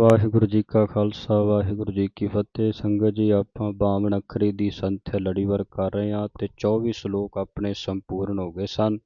ਵਾਹਿਗੁਰੂ ਜੀ ਕਾ ਖਾਲਸਾ, ਵਾਹਿਗੁਰੂ ਜੀ ਕੀ ਫਤਿਹ। ਸੰਗਤ ਜੀ, ਆਪਾਂ ਬਾਵਨ ਅੱਖਰੀ ਦੀ ਸੰਥਿਆ ਲੜੀਵਾਰ ਕਰ ਰਹੇ ਹਾਂ ਤੇ 24 ਸ਼ਲੋਕ ਆਪਣੇ ਸੰਪੂਰਨ ਹੋ ਗਏ ਸਨ।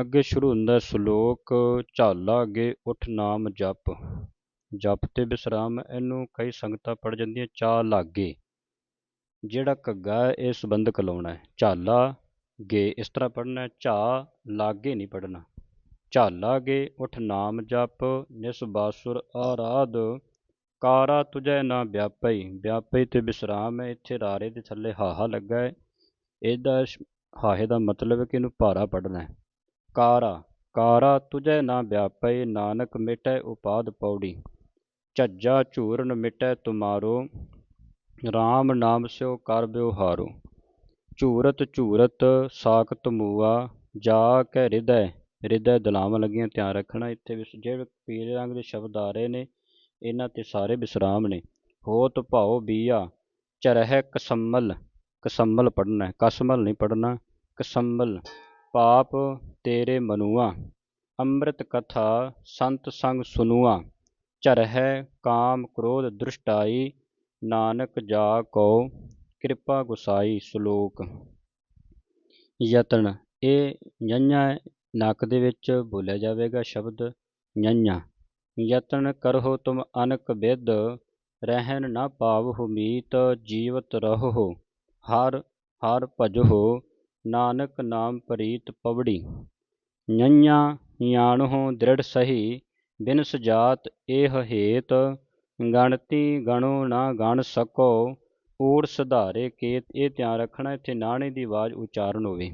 ਅੱਗੇ ਸ਼ੁਰੂ ਹੁੰਦਾ ਸ਼ਲੋਕ, ਝਾਲਾ ਅੱਗੇ ਉਠ ਨਾਮ ਜਪ। ਜਪ ਤੇ ਵਿਸਰਾਮ, ਇਹਨੂੰ ਕਈ ਸੰਗਤਾਂ ਪੜ ਜਾਂਦੀਆਂ ਚਾ ਲਾਗੇ। ਜਿਹੜਾ ਘੱਗਾ ਹੈ, ਇਹ ਸੰਬੰਧਕ ਲਾਉਣਾ ਹੈ। ਝਾਲਾ ਗੇ ਇਸ ਤਰ੍ਹਾਂ ਪੜਨਾ ਝਾ ਲਾਗੇ ਨਹੀਂ ਪੜਨਾ ਝਾਲਾਗੇ ਉਠ ਨਾਮ ਜਪ, ਨਿਸ ਬਾਸੁਰ ਆਰਾਧ। ਕਾਰਾ ਤੁਝੈ ਨਾ ਵਿਆਪਈ ਵਿਆਪਈ ਤੇ ਵਿਸਰਾਮ ਹੈ ਇੱਥੇ ਰਾਰੇ ਦੇ ਥੱਲੇ ਹਾਹਾ ਲੱਗਾ ਹੈ ਇਹਦਾ ਹਾਹੇ ਦਾ ਮਤਲਬ ਹੈ ਕਿ ਇਹਨੂੰ ਭਾਰਾ ਪੜਨਾ ਹੈ। ਕਾਰਾ ਕਾਰਾ ਤੁਝੈ ਨਾ ਵਿਆਪਈ, ਨਾਨਕ ਮਿਟੈ ਉਪਾਦ ਪੌੜੀ। ਝੱਜਾ ਝੂਰਨ ਮਿਟੈ ਤੁਮਾਰੋ RAM ਨਾਮ ਸਿਓ ਕਰ ਬਿਵਹਾਰੋ ਝੂਰਤ ਝੂਰਤ, ਸਾਖਤ ਮੂਆ, ਜਾ ਕੇ ਹਿਰਦੈ ਹਿਰਦੈ ਦਲਾਵਾਂ ਲੱਗੀਆਂ, ਧਿਆਨ ਰੱਖਣਾ ਇੱਥੇ ਜਿਹੜੇ ਪੀਲੇ ਰੰਗ ਦੇ ਸ਼ਬਦ ਆ ਰਹੇ ਨੇ, ਇਹਨਾਂ ਤੇ ਸਾਰੇ ਵਿਸਰਾਮ ਨੇ। ਹੋਤ ਭਾਉ ਬੀਆ, ਚਰਹਿ ਕਸਮਲ ਕਸਮਲ ਪੜਨਾ ਹੈ ਕਸਮਲ ਨਹੀਂ ਪੜਨਾ ਕਸਮਲ, ਪਾਪ ਤੇਰੇ ਮਨੂਆ, ਅੰਮ੍ਰਿਤ ਕਥਾ ਸੰਤ ਸੰਗ ਸੁਨੂਆ, ਚਰਹਿ ਕਾਮ ਕ੍ਰੋਧ ਦ੍ਰਿਸ਼ਟਾਈ, ਨਾਨਕ ਜਾ ਕੋ ਕਿਰਪਾ ਗੁਸਾਈ ਸ਼ਲੋਕ। ਯਤਨ, ਇਹ ਜੰਨਾ ਨੱਕ ਦੇ ਵਿੱਚ ਬੋਲਿਆ ਜਾਵੇਗਾ ਸ਼ਬਦ ਨਿਆ ਯਤਨ ਕਰੋ ਤੁਮ ਅਨਕ ਵਿਦ ਰਹਿਨ ਨਾ ਪਾਵਹੁ ਮੀਤ ਜੀਵਤ ਰਹੋ ਹਰ ਹਰ ਭਜੋ ਨਾਨਕ ਨਾਮ ਪ੍ਰੀਤ ਪਵੜੀ। ਨਿਆ ਨਿਆਣੋ ਦ੍ਰਿੜ ਸਹੀ ਬਿਨ ਸਜਾਤ ਇਹ ਹੇਤ। ਗਣਤੀ ਗਣੋ ਨਾ ਗਣ ਸਕੋ, ਊੜ ਸੁਧਾਰੇ ਕੇਤ। ਇਹ ਧਿਆਨ ਰੱਖਣਾ, ਇੱਥੇ ਨਾਣੇ ਦੀ ਆਵਾਜ਼ ਉਚਾਰਨ ਹੋਵੇ।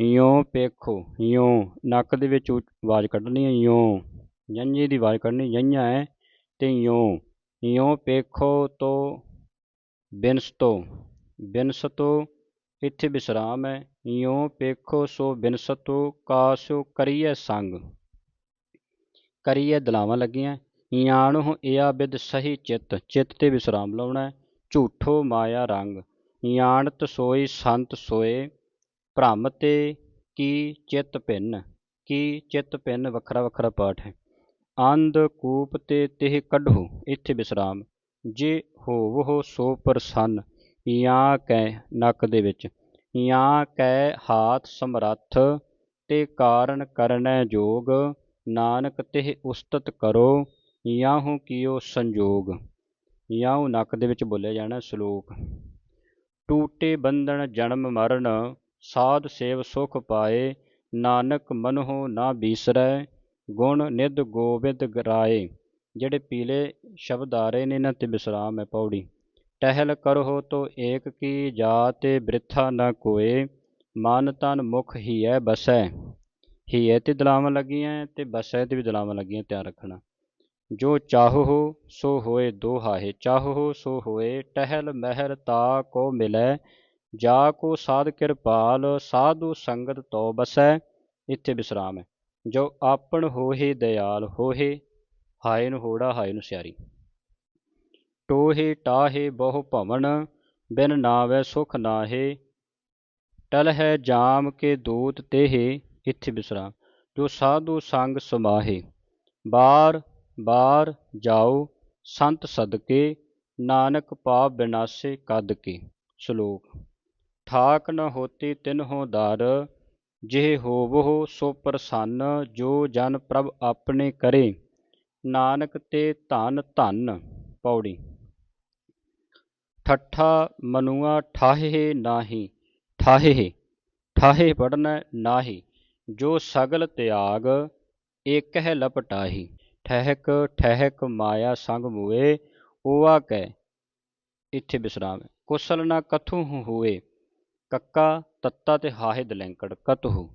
ਯੋਂ ਪੇਖੋ ਯੋਂ ਨੱਕ ਦੇ ਵਿੱਚ ਆਵਾਜ਼ ਕੱਢਣੀ ਹੈ ਯੋਂ ਜੰਝੇ ਦੀ ਆਵਾਜ਼ ਕੱਢਣੀ ਜੰਝਾ ਹੈ ਤੇ ਯੋਂ ਯੋਂ ਪੇਖੋ ਤੋ ਬਿਨਸਤੋ ਬਿਨਸਤੋ ਇੱਥੇ ਵਿਸਰਾਮ ਹੈ। ਯੋਂ ਪੇਖੋ ਸੋ ਬਿਨਸਤੋ, ਕਾਸੋ ਕਰੀਏ ਸੰਗ। ਕਰੀਏ ਦਲਾਵਾਂ ਲੱਗੀਆਂ। ਯਾਣੋ ਇਆ ਬਿਦ ਸਹੀ ਚਿੱਤ। ਚਿੱਤ ਤੇ ਵਿਸਰਾਮ ਲਾਉਣਾ ਝੂਠੋ ਮਾਇਆ ਰੰਗ। ਯਾਣਤ ਸੋਈ ਸੰਤ ਸੋਏ। ਭ੍ਰਮ ਤੇ ਕੀ ਚਿੱਤ ਭਿੰਨ, ਕੀ ਚਿੱਤ ਭਿੰਨ ਵੱਖਰਾ ਵੱਖਰਾ ਪਾਠ ਹੈ। ਅੰਧ ਕੂਪ ਤੇ ਤਿਹ ਕੱਢੋ, ਇੱਥੇ ਵਿਸਰਾਮ। ਜੇ ਹੋਵੋ ਸੋ ਪ੍ਰਸੰਨ ਜਾਂ ਕੈ ਨੱਕ ਦੇ ਵਿੱਚ। ਜਾਂ ਕੈ ਹਾਥ ਸਮਰੱਥ, ਤੇ ਕਾਰਨ ਕਰਨੈ ਜੋਗ। ਨਾਨਕ ਤਿਹ ਉਸਤਤ ਕਰੋ ਯਾਹੂ ਕੀਓ ਸੰਜੋਗ। ਯਾਹੂ ਨੱਕ ਦੇ ਵਿੱਚ ਬੋਲਿਆ ਜਾਣਾ ਸ਼ਲੋਕ। ਟੂਟੇ ਬੰਧਨ ਜਨਮ ਮਰਨ ਸਾਧ ਸੇਵ ਸੁਖ ਪਾਏ, ਨਾਨਕ ਮਨਹੁ ਨਾ ਬੀਸਰੈ, ਗੁਣ ਨਿਧ ਗੋਬਿੰਦ ਗਰਾਏ, ਜਿਹੜੇ ਪੀਲੇ ਸ਼ਬਦ ਆ ਰਹੇ ਨੇ ਇਹਨਾਂ ਤੇ ਵਿਸਰਾਮ ਹੈ ਪੌੜੀ। ਟਹਿਲ ਕਰੋ ਤੋ ਏਕ ਕੀ ਜਾਤੇ ਬ੍ਰਿਥਾ ਨ ਕੋਏ, ਮਨ ਤਨ ਮੁਖ ਹੀ ਹੈ ਬਸੈ। ਹੀ ਹੈ ਤੇ ਦਲਾਵਾਂ ਲੱਗੀਆਂ ਤੇ ਬਸੈ ਤੇ ਵੀ ਦਲਾਵਾਂ ਲੱਗੀਆਂ ਧਿਆਨ ਰੱਖਣਾ। ਜੋ ਚਾਹੋ ਸੋ ਹੋਏ ਦੋ ਹਾਹੇ ਚਾਹੋ ਸੋ ਹੋਏ, ਟਹਿਲ ਮਹਿਰ ਤਾ ਕੋ ਮਿਲੈ ਜਾ ਕੋ ਸਾਧ ਕਿਰਪਾਲ, ਸਾਧੂ ਸੰਗਤ ਤੋ ਬਸੈ, ਇੱਥੇ ਵਿਸਰਾਮ ਹੈ। ਜੋ ਆਪਣ ਹੋਏ ਦਿਆਲ ਹੋਏ ਹਾਏ ਨੂੰ ਹੋੜਾ ਹਾਏ ਨੂੰ ਸਿਆਰੀ। ਟੋਹੇ ਟਾਹੇ ਬਹੁ ਭਵਨ, ਬਿਨ ਨਾਵੇ ਸੁਖ ਨਾਹੇ ਟਲ ਹੈ ਜਾਮ ਕੇ ਦੂਤ ਤੇਹੇ, ਇੱਥੇ ਵਿਸਰਾਮ ਜੋ ਸਾਧੂ ਸੰਗ ਸਮਾਹੇ, ਬਾਰ ਬਾਰ ਜਾਓ, ਸੰਤ ਸਦਕੇ, ਨਾਨਕ ਪਾਪ ਬਿਨਾਸੇ ਕਦ ਕੇ, ਸ਼ਲੋਕ। ਠਾਕ ਨ ਹੋਤੀ ਤਿਨਹੁ ਦਰ, ਜਿਹ ਹੋਵੋ ਸੋ ਪ੍ਰਸੰਨ, ਜੋ ਜਨ ਪ੍ਰਭ ਆਪਣੇ ਕਰੇ। ਨਾਨਕ ਤੇ ਧਨ ਧਨ, ਪੌੜੀ। ਠੱਠਾ ਮਨੁਆ ਠਾਹੇ ਨਾਹੀ, ਠਾਹੇ ਠਾਹੇ ਪੜਨਾ ਨਾਹੀ। ਜੋ ਸਗਲ ਤਿਆਗ ਏਕ ਹੈ ਲਪਟਾਹੀ। ਠਹਿਕ ਠਹਿਕ ਮਾਇਆ ਸੰਗ ਮੂਏ, ਓਆ ਕੈ। ਇੱਥੇ ਵਿਸਰਾਮ ਕੁਸਲ ਨਾ ਕਥੂ ਹੋਏ। ਕੱਕਾ ਤੱਤਾ ਤੇ ਹਾਹੇ ਦਲੈਂਕੜ ਕਤਹੁ,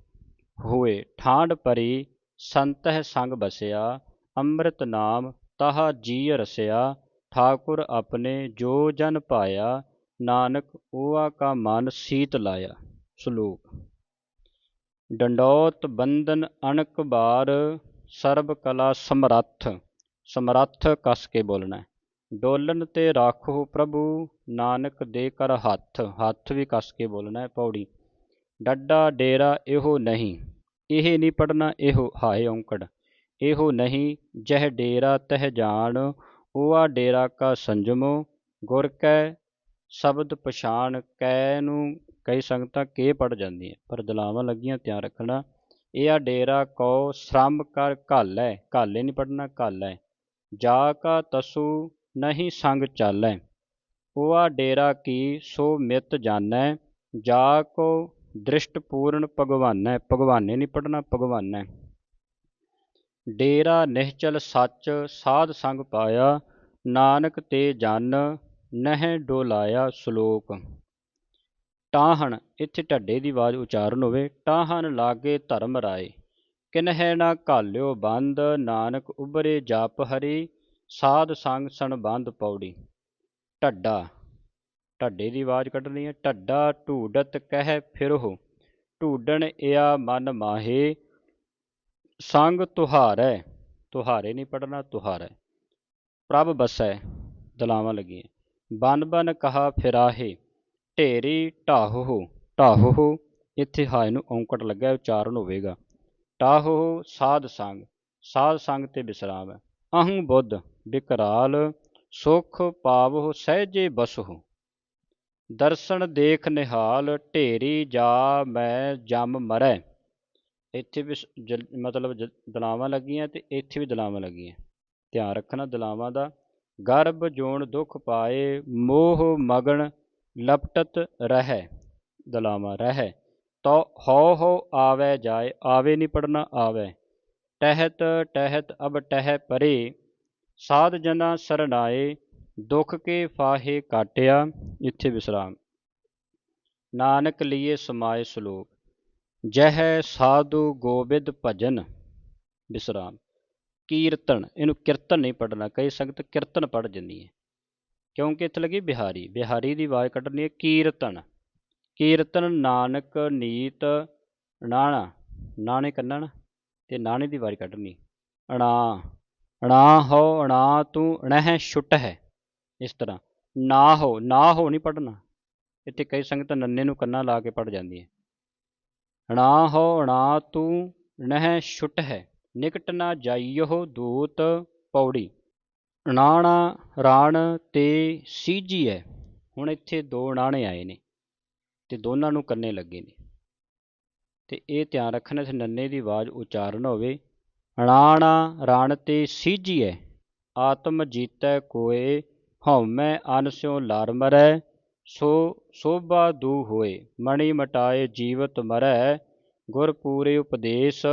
ਹੋਏ ਠਾਂਡ ਪਰੀ ਸੰਤਹਿ ਸੰਗ ਬਸਿਆ, ਅੰਮ੍ਰਿਤ ਨਾਮ ਤਾਹਾ ਜੀ ਰਸਿਆ, ਠਾਕੁਰ ਆਪਣੇ ਜੋ ਜਨ ਪਾਇਆ, ਨਾਨਕ ਓਆ ਕਾ ਮਨ ਸੀਤ ਲਾਇਆ। ਸ਼ਲੋਕ, ਡੰਡੋਤ ਬੰਧਨ ਅਣਕ ਬਾਰ ਸਰਬ ਕਲਾ ਸਮਰੱਥ ਸਮਰੱਥ ਕਸ ਕੇ ਬੋਲਣਾ ਡੋਲਨ ਤੇ ਰਾਖੋ ਪ੍ਰਭੂ, ਨਾਨਕ ਦੇ ਕਰ ਹੱਥ। ਹੱਥ ਵੀ ਕੱਸ ਕੇ ਬੋਲਣਾ ਹੈ ਪੌੜੀ। ਡੱਡਾ, ਡੇਰਾ ਇਹੋ ਨਹੀਂ। ਇਹ ਨਹੀਂ ਪੜਨਾ ਇਹੋ ਹਾਏ ਔਂਕੜ। ਇਹੋ ਨਹੀਂ, ਜਹ ਡੇਰਾ ਤਹ ਜਾਣ। ਉਆ ਡੇਰਾ ਕਾ ਸੰਜਮੋ, ਗੁਰ ਕੈ ਸ਼ਬਦ ਪਛਾਣ। ਕੈ ਨੂੰ ਕਈ ਸੰਗਤਾਂ ਕੇ ਪੜ ਜਾਂਦੀਆਂ। ਪਰ ਦਲਾਵਾਂ ਲੱਗੀਆਂ, ਧਿਆਨ ਰੱਖਣਾ। ਇਹ ਆ ਡੇਰਾ ਕੋ ਸ਼ਰਮ ਕਰ ਘਾਲੈ। ਘਾਲੇ ਨਹੀਂ ਪੜਨਾ ਘਾਲੈ। ਜਾ ਕਾ ਤਸੂ ਨਹੀਂ ਸੰਗ ਚਾਲੈ। ਉਆ ਡੇਰਾ ਕੀ ਸੋ ਮਿਤ ਜਾਣੈ, ਜਾ ਕੋ ਦ੍ਰਿਸ਼ਟ ਪੂਰਨ ਭਗਵਾਨੈ। ਭਗਵਾਨੇ ਨਹੀਂ ਪੜਨਾ ਭਗਵਾਨੈ। ਡੇਰਾ ਨਿਹਚਲ ਸੱਚ ਸਾਧ ਸੰਗ ਪਾਇਆ, ਨਾਨਕ ਤੇ ਜਨ ਨਹਿ ਡੋਲਾਇਆ ਸ਼ਲੋਕ। ਟਾਹਣ, ਇੱਥੇ ਢੱਡੇ ਦੀ ਆਵਾਜ਼ ਉਚਾਰਨ ਹੋਵੇ। ਟਾਹਣ ਲਾਗੇ ਧਰਮ ਰਾਏ, ਕਿਨਹਿ ਨਾ ਘਾਲਿਓ ਬੰਦ, ਨਾਨਕ ਉਬਰੇ ਜਪ ਹਰੀ। ਸਾਧ ਸੰਗ ਸੰਬੰਧ ਪੌੜੀ। ਢੱਡਾ, ਢੱਡੇ ਦੀ ਆਵਾਜ਼ ਕੱਢਣੀ ਹੈ। ਢੱਡਾ ਢੂਡਤ ਕਹਿ ਫਿਰੋ ਢੂਡਣ ਇਆ ਮਨ ਮਾਹੇ। ਸੰਗ ਤੁਹਾਰੈ, ਤੁਹਾਰੇ ਨਹੀਂ ਪੜਨਾ ਤੁਹਾਰੈ। ਪ੍ਰਭ ਬਸੈ, ਦਲਾਵਾਂ ਲੱਗੀਆਂ। ਬਨ ਬਨ ਕਹਾ ਫਿਰਾਹੇ, ਢੇਰੀ ਢਾਹੋ ਢਾਹੋ ਇੱਥੇ ਹਾਏ ਨੂੰ ਔਂਕਟ ਲੱਗਾ ਉਚਾਰਨ ਹੋਵੇਗਾ ਢਾਹੋ ਸਾਧ ਸੰਗ ਸਾਧ ਸੰਗ ਤੇ ਵਿਸਰਾਮ ਹੈ। ਅਹੰ ਬੁੱਧ ਵਿਕਰਾਲ ਸੁਖ ਪਾਵੋ ਸਹਿਜੇ ਬਸੋ ਦਰਸ਼ਨ ਦੇਖ ਨਿਹਾਲ, ਢੇਰੀ ਜਾ ਮੈਂ ਜਮ ਮਰੈ। ਇੱਥੇ ਵੀ ਮਤਲਬ ਦਲਾਵਾਂ ਲੱਗੀਆਂ ਤੇ ਇੱਥੇ ਵੀ ਦਲਾਵਾਂ ਲੱਗੀਆਂ। ਧਿਆਨ ਰੱਖਣਾ ਦਲਾਵਾਂ ਦਾ। ਗਰਭ ਜੋਣ ਦੁਖ ਪਾਏ, ਮੋਹ ਮਗਨ ਲਪਟਤ ਰਹਿ। ਦਲਾਵਾਂ ਰਹਿ। ਤੋ ਹੋ ਹੋ ਆਵੇ ਜਾਏ, ਆਵੇ ਨਹੀਂ ਪੜਨਾ, ਆਵੇ। ਟਹਿਤ ਟਹਿਤ ਅਬ ਟਹਿ ਪਰੇ ਸਾਧ ਜਨਾ ਸਰਣਾਏ, ਦੁਖ ਕੇ ਫਾਹੇ ਕਾਟਿਆ, ਇੱਥੇ ਵਿਸਰਾਮ। ਨਾਨਕ ਲਿਏ ਸਮਾਏ ਸ਼ਲੋਕ, ਜਹ ਸਾਧੂ ਗੋਬਿੰਦ ਭਜਨ, ਵਿਸਰਾਮ। ਕੀਰਤਨ, ਇਹਨੂੰ ਕੀਰਤਨ ਨਹੀਂ ਪੜਨਾ ਕਈ ਸੰਗਤ ਕੀਰਤਨ ਪੜ ਜਾਂਦੀ ਹੈ। ਕਿਉਂਕਿ ਇੱਥੇ ਲੱਗੀ ਬਿਹਾਰੀ ਬਿਹਾਰੀ ਦੀ ਆਵਾਜ਼ ਕੱਢਣੀ ਹੈ ਕੀਰਤਨ। ਕੀਰਤਨ ਨਾਨਕ ਨੀਤ ਨਾਣਾ ਨਾਣੇ ਕੰਨਣ ਤੇ ਨਾਣੇ ਦੀ ਆਵਾਜ਼ ਕੱਢਣੀ, ਅਣਾ। ਅਣਾ ਹੋ, ਅਣਾ ਤੂੰ, ਅਣਹ ਛੁੱਟ ਹੈ ਇਸ ਤਰ੍ਹਾਂ, ਨਾ ਹੋ ਨਾ ਹੋ ਨਹੀਂ ਪੜਨਾ ਇੱਥੇ ਕਈ ਸੰਗਤ ਨੰਨੇ ਨੂੰ ਕੰਨਾਂ ਲਾ ਕੇ ਪੜ ਜਾਂਦੀ ਹੈ। ਅਣਾ ਹੋ, ਅਣਾ ਤੂੰ ਨਹਿ ਛੁੱਟ ਹੈ ਨਿਕਟ ਨਾ ਜਾਈਓ ਦੂਤ ਪੌੜੀ। ਅਣਾਣਾ ਰਾਣ ਤੇ ਸੀਜੀ ਹੈ ਹੁਣ ਇੱਥੇ ਦੋ ਨਾਣੇ ਆਏ ਨੇ ਤੇ ਦੋਨਾਂ ਨੂੰ ਕੰਨੇ ਲੱਗੇ ਨੇ। ਤੇ ਇਹ ਧਿਆਨ ਰੱਖਣਾ ਇਸ ਨੰਨੇ ਦੀ ਆਵਾਜ਼ ਉਚਾਰਨ ਹੋਵੇ। ਰਾਣ ਤੇ ਸੀਜੀਐ ਆਤਮ ਜੀਤੈ ਕੋਏ ਹਉਮੈ ਅਨਸਿਓ ਲਰ ਮਰੈ, ਸੋ ਸੋਭਾ ਦੂ ਹੋਏ ਮਣੀ ਮਟਾਏ ਜੀਵਤ ਮਰੈ, ਗੁਰ ਪੂਰੇ ਉਪਦੇਸ਼,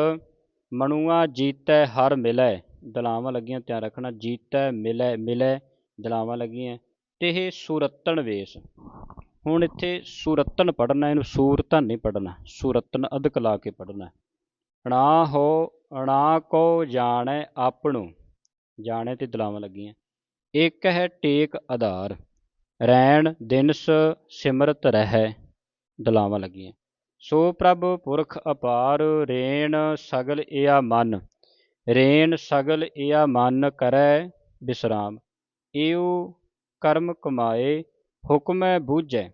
ਮਣੂਆ ਜੀਤੈ ਹਰ ਮਿਲੈ, ਦਲਾਵਾਂ ਲੱਗੀਆਂ ਧਿਆਨ ਰੱਖਣਾ, ਜੀਤੈ ਮਿਲੈ ਮਿਲੈ, ਦਲਾਵਾਂ ਲੱਗੀਆਂ, ਤੇ ਇਹ ਸੂਰਤਨ ਵੇਸ। ਹੁਣ ਇੱਥੇ ਸੂਰਤਨ ਪੜਨਾ ਇਹਨੂੰ ਸੂਰਤਨ ਨਹੀਂ ਪੜਨਾ ਸੂਰਤਨ ਅਧਕ ਲਾ ਕੇ ਪੜਨਾ ਅਣਾ ਹੋ ਅਣਾ ਕੋ ਜਾਣੈ ਆਪਣੋ, ਜਾਣੇ ਤੇ ਦਲਾਵਾਂ ਲੱਗੀਆਂ। ਇੱਕ ਹੈ ਟੇਕ ਆਧਾਰ, ਰੈਣ ਦਿਨਸ ਸਿਮਰਤ ਰਹਿ, ਦਲਾਵਾਂ ਲੱਗੀਆਂ। ਸੋ ਪ੍ਰਭ ਪੁਰਖ ਅਪਾਰ, ਰੇਣ ਸਗਲ ਇਆ ਮਨ, ਰੇਣ ਸਗਲ ਇਆ ਮਨ ਕਰੈ ਬਿਸਰਾਮ। ਏਉ ਕਰਮ ਕਮਾਏ, ਹੁਕਮੈ ਬੂਝੈ,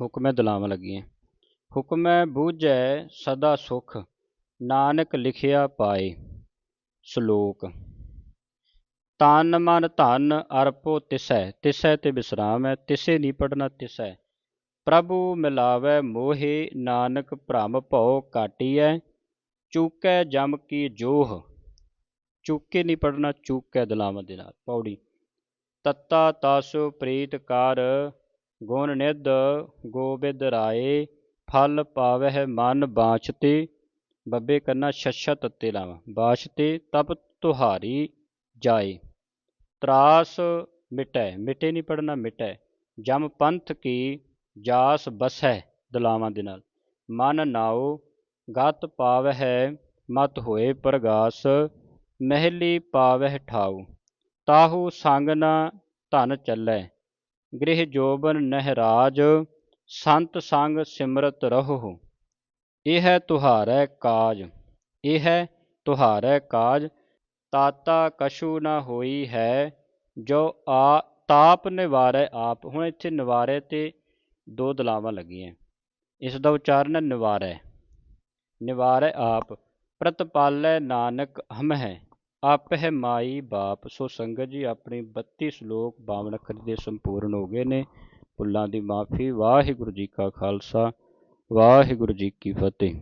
ਹੁਕਮੈ ਦਲਾਵਾਂ ਲੱਗੀਆਂ। ਹੁਕਮੈ ਬੂਝੈ ਸਦਾ ਸੁਖ ਨਾਨਕ ਲਿਖਿਆ ਪਾਏ, ਸ਼ਲੋਕ। ਤਨ ਮਨ ਧਨ ਅਰਪੋ ਤਿਸੈ ਤਿਸੈ ਤੇ ਵਿਸਰਾਮ ਹੈ ਤਿਸੇ ਨਹੀਂ ਪੜਨਾ ਤਿਸੈ। ਪ੍ਰਭੂ ਮਿਲਾਵੇ ਮੋਹੇ, ਨਾਨਕ ਭ੍ਰਮ ਭਉ ਕਾਟੀਐ ਚੂਕੈ ਜਮ ਕੀ ਜੋਹ। ਚੂਕੇ ਨਹੀਂ ਪੜਨਾ ਚੂਕੈ ਦਲਾਵਾਂ ਦੇ ਨਾਲ। ਪੌੜੀ। ਤੱਤਾ ਤਾਸੋ ਪ੍ਰੀਤ ਕਰ, ਗੁਣ ਨਿਧ ਗੋਬਿੰਦ ਰਾਏ, ਫਲ ਪਾਵਹਿ ਮਨ ਬਾਛਤੇ ਬੱਬੇ ਕੰਨਾ ਛੱਛਾ ਤੱਤੇ ਲਾਵਾਂ। ਬਾਸ਼ਤੇ ਤਪ ਤੁਹਾਰੀ ਜਾਏ। ਤਰਾਸ ਮਿਟੈ, ਮਿਟੇ ਨਹੀਂ ਪੜਨਾ ਮਿਟੈ। ਜਮ ਪੰਥ ਕੀ ਜਾਸ ਬਸੈ ਦਲਾਵਾਂ ਦੇ ਨਾਲ। ਮਨ ਨਾਉ, ਗਤ ਪਾਵਹਿ ਮਤ ਹੋਏ ਪ੍ਰਗਾਸ, ਮਹਿਲੀ ਪਾਵਹਿ ਠਾਉ। ਤਾਹੂ ਸੰਗ ਨਾ ਧਨ ਚੱਲੈ, ਗ੍ਰਹਿ ਜੋਬਨ ਨਹਿਰਾਜ ਸੰਤ ਸੰਗ ਸਿਮਰਤ ਰਹੋ। ਇਹ ਹੈ ਤੁਹਾਰੈ ਕਾਜ, ਇਹ ਹੈ ਤੁਹਾਰੈ ਕਾਜ, ਤਾਤਾ ਕਸ਼ੂ ਨਾ ਹੋਈ ਹੈ, ਜੋ ਆ, ਤਾਪ ਨਿਵਾਰੈ ਆਪ। ਹੁਣ ਇੱਥੇ ਨਿਵਾਰੈ ਤੇ ਦੋ ਦਲਾਵਾਂ ਲੱਗੀਆਂ। ਇਸ ਦਾ ਉਚਾਰਨ ਹੈ ਨਿਵਾਰੈ। ਨਿਵਾਰੈ ਆਪ, ਪ੍ਰਤਪਾਲੈ ਨਾਨਕ ਹਮ ਹੈ। ਆਪ ਹੈ ਮਾਈ ਬਾਪ, ਸੋ ਸੰਗਤ ਜੀ ਆਪਣੀ 32 ਸ਼ਲੋਕ 52 ਅੱਖਰ ਦੇ ਸੰਪੂਰਨ ਹੋ ਗਏ ਨੇ। ਭੁੱਲਾਂ ਦੀ ਮਾਫੀ, ਵਾਹਿਗੁਰੂ ਜੀ ਕਾ ਖਾਲਸਾ। ਵਾਹਿਗੁਰੂ ਜੀ ਕੀ ਫਤਿਹ।